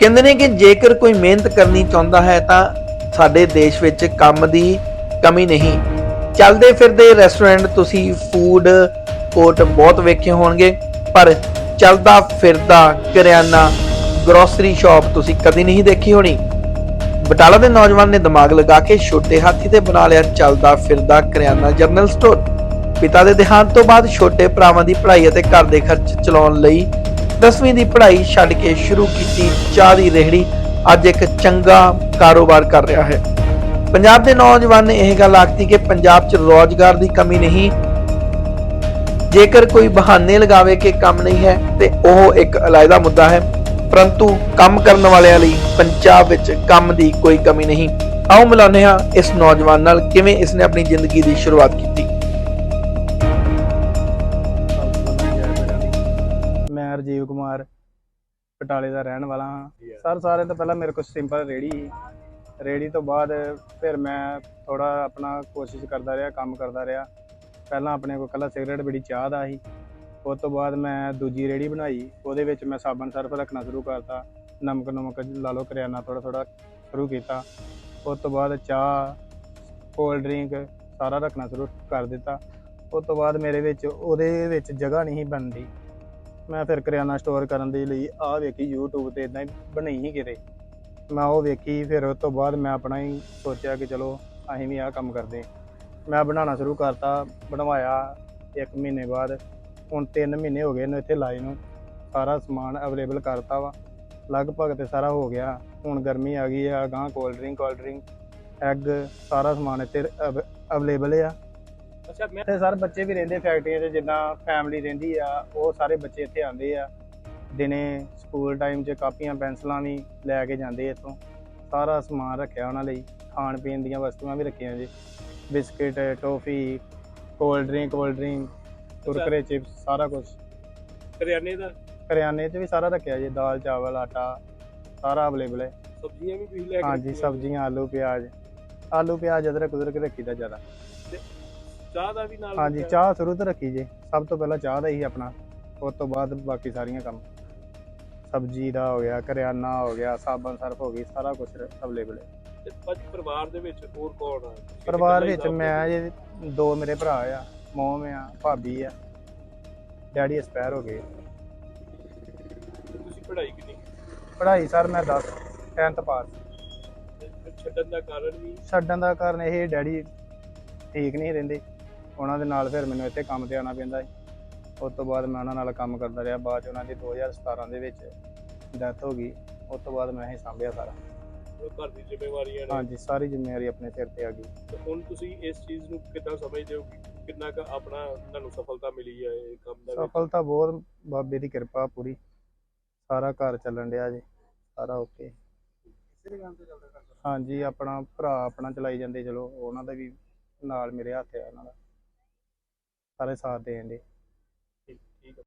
ਕਹਿੰਦੇ ਨੇ ਕਿ ਜੇਕਰ ਕੋਈ ਮਿਹਨਤ ਕਰਨੀ ਚਾਹੁੰਦਾ ਹੈ ਤਾਂ ਸਾਡੇ ਦੇਸ਼ ਵਿੱਚ ਕੰਮ ਦੀ ਕਮੀ ਨਹੀਂ। ਚੱਲਦੇ ਫਿਰਦੇ ਰੈਸਟੋਰੈਂਟ ਤੁਸੀਂ ਫੂਡ ਕੋਰਟ ਬਹੁਤ ਵੇਖੇ ਹੋਣਗੇ, ਪਰ ਚੱਲਦਾ ਫਿਰਦਾ ਕਰਿਆਨਾ ਗਰੋਸਰੀ ਸ਼ਾਪ ਤੁਸੀਂ ਕਦੀ ਨਹੀਂ ਦੇਖੀ ਹੋਣੀ। ਬਟਾਲਾ ਦੇ ਨੌਜਵਾਨ ਨੇ ਦਿਮਾਗ ਲਗਾ ਕੇ ਛੋਟੇ ਹਾਥੀ ਤੇ ਬਣਾ ਲਿਆ ਚੱਲਦਾ ਫਿਰਦਾ ਕਰਿਆਨਾ ਜਨਰਲ ਸਟੋਰ ਪਿਤਾ ਦੇ ਦੇਹਾਂਤ ਤੋਂ ਬਾਅਦ ਛੋਟੇ ਭਰਾਵਾਂ ਦੀ ਪੜ੍ਹਾਈ ਅਤੇ ਘਰ ਦੇ ਖਰਚ ਚਲਾਉਣ ਲਈ 10ਵੀਂ ਦੀ ਪੜ੍ਹਾਈ ਛੱਡ ਕੇ ਸ਼ੁਰੂ ਕੀਤੀ ਚਾਹ ਦੀ ਰੇਹੜੀ, ਅੱਜ ਇੱਕ ਚੰਗਾ ਕਾਰੋਬਾਰ ਕਰ ਰਿਹਾ ਹੈ। ਪੰਜਾਬ ਦੇ ਨੌਜਵਾਨ ਨੇ ਇਹ ਗੱਲ ਆਖਤੀ ਕਿ ਪੰਜਾਬ 'ਚ ਰੋਜ਼ਗਾਰ ਦੀ ਕਮੀ ਨਹੀਂ। ਜੇਕਰ ਕੋਈ ਬਹਾਨੇ ਲਗਾਵੇ ਕਿ ਕੰਮ ਨਹੀਂ ਹੈ, ਤੇ ਉਹ ਇੱਕ ਅਲਾਇਦਾ ਮੁੱਦਾ ਹੈ। ਪਰੰਤੂ ਕੰਮ ਕਰਨ ਵਾਲਿਆਂ ਲਈ ਪੰਜਾਬ ਵਿੱਚ ਕੰਮ ਦੀ ਕੋਈ ਕਮੀ ਨਹੀਂ। ਆਓ ਮਿਲਾਉਂਦੇ ਹਾਂ ਇਸ ਨੌਜਵਾਨ ਨਾਲ ਕਿਵੇਂ ਇਸਨੇ ਆਪਣੀ ਜ਼ਿੰਦਗੀ ਦੀ ਸ਼ੁਰੂਆਤ ਕੀਤੀ। ਮੈਂ ਰਜੀਵ ਕੁਮਾਰ ਬਟਾਲੇ ਦਾ ਰਹਿਣ ਵਾਲਾ ਹਾਂ। ਸਰ ਸਾਰੇ ਤੋਂ ਪਹਿਲਾਂ ਮੇਰੇ ਕੋਲ ਸਿੰਪਲ ਰੇੜੀ ਰੇੜੀ ਤੋਂ ਬਾਅਦ ਫਿਰ ਮੈਂ ਥੋੜਾ ਆਪਣਾ ਕੋਸ਼ਿਸ਼ ਕਰਦਾ ਰਿਹਾ ਕੰਮ ਕਰਦਾ ਰਿਹਾ। ਪਹਿਲਾਂ ਆਪਣੇ ਕੋਲ ਕੱਲਾ ਸਿਗਰਟ ਬੜੀ ਚਾਹ ਦਾ ਸੀ। ਉਸ ਤੋਂ ਬਾਅਦ ਮੈਂ ਦੂਜੀ ਰੇੜੀ ਬਣਾਈ। ਉਹਦੇ ਵਿੱਚ ਮੈਂ ਸਾਬਣ ਸਰਫ ਰੱਖਣਾ ਸ਼ੁਰੂ ਕਰਤਾ। ਨਮਕ ਨਮਕ ਲਾ ਲਓ ਕਰਿਆਨਾ ਥੋੜਾ ਥੋੜਾ ਸ਼ੁਰੂ ਕੀਤਾ। ਉਸ ਤੋਂ ਬਾਅਦ ਚਾਹ ਕੋਲਡ ਡਰਿੰਕ ਸਾਰਾ ਰੱਖਣਾ ਸ਼ੁਰੂ ਕਰ ਦਿੱਤਾ। ਉਸ ਤੋਂ ਬਾਅਦ ਮੇਰੇ ਵਿੱਚ ਉਹਦੇ ਵਿੱਚ ਜਗ੍ਹਾ ਨਹੀਂ ਬਣਦੀ। ਮੈਂ ਫਿਰ ਕਰਿਆਨਾ ਸਟੋਰ ਕਰਨ ਦੇ ਲਈ ਆਹ ਵੇਖੀ YouTube ਤੇ ਇਦਾਂ ਹੀ ਬਣੀ ਹੀ ਕਿਤੇ। ਮੈਂ ਉਹ ਵੇਖੀ, ਫਿਰ ਉਸ ਤੋਂ ਬਾਅਦ ਮੈਂ ਆਪਣਾ ਹੀ ਸੋਚਿਆ ਕਿ ਚਲੋ ਅਸੀਂ ਵੀ ਆਹ ਕੰਮ ਕਰਦੇ ਮੈਂ ਬਣਾਉਣਾ ਸ਼ੁਰੂ ਕਰਤਾ, ਬਣਵਾਇਆ ਇੱਕ ਮਹੀਨੇ ਬਾਅਦ। ਹੁਣ 3 ਮਹੀਨੇ ਹੋ ਗਏ ਨੇ ਇੱਥੇ ਲਾਏ ਨੂੰ। ਸਾਰਾ ਸਮਾਨ ਅਵੇਲੇਬਲ ਕਰਤਾ ਵਾ। ਲਗਭਗ ਤੇ ਸਾਰਾ ਹੋ ਗਿਆ। ਹੁਣ ਗਰਮੀ ਆ ਗਈ ਆ ਗਾਂ cold drink cold drink egg ਸਾਰਾ ਸਮਾਨ ਇੱਥੇ ਅਵੇਲੇਬਲ ਆ। ਅੱਛਾ ਮੈਂ ਤੇ ਸਰ ਬੱਚੇ ਵੀ ਰਹਿੰਦੇ ਫੈਕਟਰੀਆਂ 'ਚ ਜਿੱਦਾਂ ਫੈਮਿਲੀ ਰਹਿੰਦੀ ਆ ਉਹ ਸਾਰੇ ਬੱਚੇ ਇੱਥੇ ਆਉਂਦੇ ਆ। ਦਿਨੇ ਸਕੂਲ ਟਾਈਮ 'ਚ ਕਾਪੀਆਂ ਪੈਨਸਲਾਂ ਵੀ ਲੈ ਕੇ ਜਾਂਦੇ ਇੱਥੋਂ। ਸਾਰਾ ਸਮਾਨ ਰੱਖਿਆ ਉਹਨਾਂ ਲਈ ਖਾਣ ਪੀਣ ਦੀਆਂ ਵਸਤੂਆਂ ਵੀ ਰੱਖੀਆਂ ਜੀ। Biscuit toffee cold drink cold drink Kurkure chips ਸਾਰਾ ਕੁਝ ਕਰਿਆਨੇ ਦਾ? ਕਰਿਆਨੇ 'ਚ ਵੀ ਸਾਰਾ ਰੱਖਿਆ ਜੀ ਦਾਲ ਚਾਵਲ ਆਟਾ ਸਾਰਾ ਅਵੇਲੇਬਲ ਹੈ। ਸਬਜ਼ੀਆਂ ਵੀ ਤੁਸੀਂ ਲੈ ਕੇ ਹਾਂਜੀ। ਸਬਜ਼ੀਆਂ ਆਲੂ ਪਿਆਜ਼। ਆਲੂ ਪਿਆਜ਼ ਅਦਰਕ ਕੁਦਰਕ ਰੱਖੀਦਾ ਜ਼ਿਆਦਾ। ਚਾਹ ਦਾ ਵੀ ਨਾਲ ਹਾਂਜੀ। ਚਾਹ ਸ਼ੁਰੂ ਤੋਂ ਰੱਖੀ ਜੇ। ਸਭ ਤੋਂ ਪਹਿਲਾਂ ਚਾਹ ਦਾ ਹੀ ਆਪਣਾ। ਉਸ ਤੋਂ ਬਾਅਦ ਬਾਕੀ ਸਾਰੀਆਂ ਕੰਮ। ਸਬਜ਼ੀ ਦਾ ਹੋ ਗਿਆ ਕਰਿਆਨਾ ਹੋ ਗਿਆ ਸਾਬਣ ਸਰਫ ਹੋ ਗਈ ਸਾਰਾ ਕੁਝ ਅਵੇਲੇਬਲ ਹੈ ਤੇ ਪਰਿਵਾਰ ਦੇ ਵਿੱਚ ਹੋਰ ਕੌਣ ਆ? ਪਰਿਵਾਰ ਵਿੱਚ ਮੈਂ ਜੇ ਦੋ ਮੇਰੇ ਭਰਾ ਆ ਮੋਮ ਆ ਭਾਬੀ ਆ। ਡੈਡੀ ਐਕਸਪਾਇਰ ਹੋ ਗਏ। ਤੁਸੀਂ ਪੜ੍ਹਾਈ ਕਿੰਨੀ ਪੜ੍ਹਾਈ ਸਰ ਮੈਂ 10 10th ਪਾਸ। ਛੱਡਣ ਦਾ ਕਾਰਨ ਵੀ ਛੱਡਣ ਦਾ ਕਾਰਨ ਇਹ ਡੈਡੀ ਠੀਕ ਨਹੀਂ ਰਹਿੰਦੇ। ਉਹਨਾਂ ਦੇ ਨਾਲ ਫਿਰ ਮੈਨੂੰ ਇੱਥੇ ਕੰਮ ਤੇ ਆਉਣਾ ਪੈਂਦਾ ਸੀ। ਉਸ ਤੋਂ ਬਾਅਦ ਮੈਂ ਉਹਨਾਂ ਨਾਲ ਕੰਮ ਕਰਦਾ ਰਿਹਾ। ਬਾਅਦ 'ਚ ਉਹਨਾਂ ਦੀ 2017 ਦੇ ਵਿੱਚ ਡੈਥ ਹੋ ਗਈ। ਉਸ ਤੋਂ ਬਾਅਦ ਮੈਂ ਇਹ ਸੰਭਿਆ ਸਾਰਾ। ਉਹ ਘਰ ਦੀ ਜ਼ਿੰਮੇਵਾਰੀਆਂ ਨੇ ਹਾਂਜੀ ਸਾਰੀ ਜ਼ਿੰਮੇਵਾਰੀ ਆਪਣੇ ਸਿਰ ਤੇ ਆ ਗਈ। ਤੇ ਹੁਣ ਤੁਸੀਂ ਇਸ ਚੀਜ਼ ਨੂੰ ਕਿੱਦਾਂ ਸਮਝਦੇ ਹੋ ਕਿ ਕਿੰਨਾ ਕੁ ਆਪਣਾ ਤੁਹਾਨੂੰ ਸਫਲਤਾ ਮਿਲੀ ਹੈ ਇਹ ਕੰਮ ਦਾ ਵਿੱਚ? ਸਫਲਤਾ ਬਹੁਤ ਬਾਬੇ ਦੀ ਕਿਰਪਾ ਪੂਰੀ। ਸਾਰਾ ਘਰ ਚੱਲਣ ਡਿਆ ਜੀ। ਸਾਰਾ ਓਕੇ। ਹਾਂਜੀ ਆਪਣਾ ਭਰਾ ਆਪਣਾ ਚਲਾਈ ਜਾਂਦੇ। ਚਲੋ ਉਹਨਾਂ ਦਾ ਵੀ ਨਾਲ ਮੇਰੇ ਹੱਥ ਆ ਉਹਨਾਂ ਦਾ। ਸਾਰੇ ਸਾਥ ਦੇਣ ਦੇ। ਠੀਕ ਠੀਕ